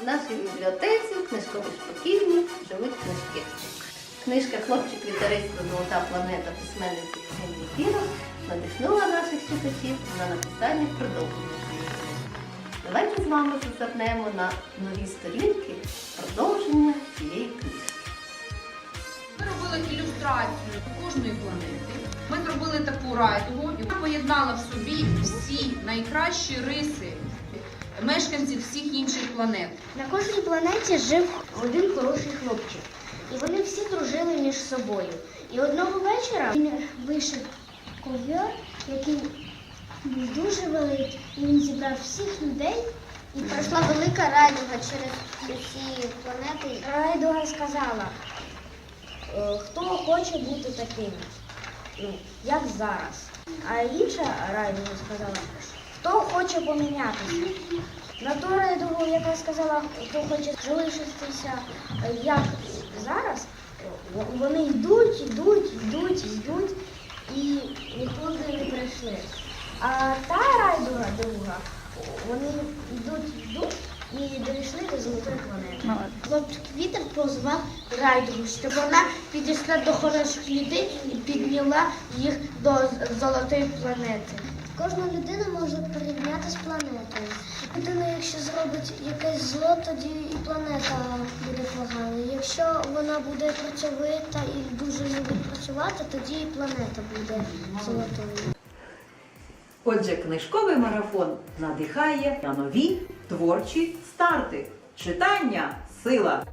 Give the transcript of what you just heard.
В нашій бібліотеці в книжковій шпаківні живуть книжки. Книжка Хлопчик вітерисько Золота планета письменниці Євгенії Пірос надихнула наших читачів на написання продовження книжки. Давайте з вами зазирнемо на нові сторінки продовження цієї книжки. Ми робили ілюстрацію кожної планети. Ми зробили таку райдугу вона поєднала в собі всі найкращі риси мешканців всіх інших планет. На кожній планеті жив один хороший хлопчик. І вони всі дружили між собою. І одного вечора він вийшов ковер, який був дуже великий, і він зібрав всіх людей. І пройшла велика райдуга через усі планети. Райдуга сказала, «Е, хто хоче бути таким, ну, як зараз. А інша райдуга сказала, хоче помінятися. На ту райдугу, яка сказала, хто хоче залишитися е, як зараз, вони йдуть, йдуть, йдуть, йдуть і нікуди не прийшли. А та райдуга друга, вони йдуть, йдуть і дійшли до золотої планети. Хлопчик вітер позвав райдугу, щоб вона підійшла до хороших людей і підняла їх до золотої планети. Кожна людина може порівняти з планетою. Людина, якщо зробить якесь зло, тоді і планета буде поганою. Якщо вона буде працьовита і дуже любить працювати, тоді і планета буде золотою. Отже, книжковий марафон надихає на нові творчі старти. Читання сила.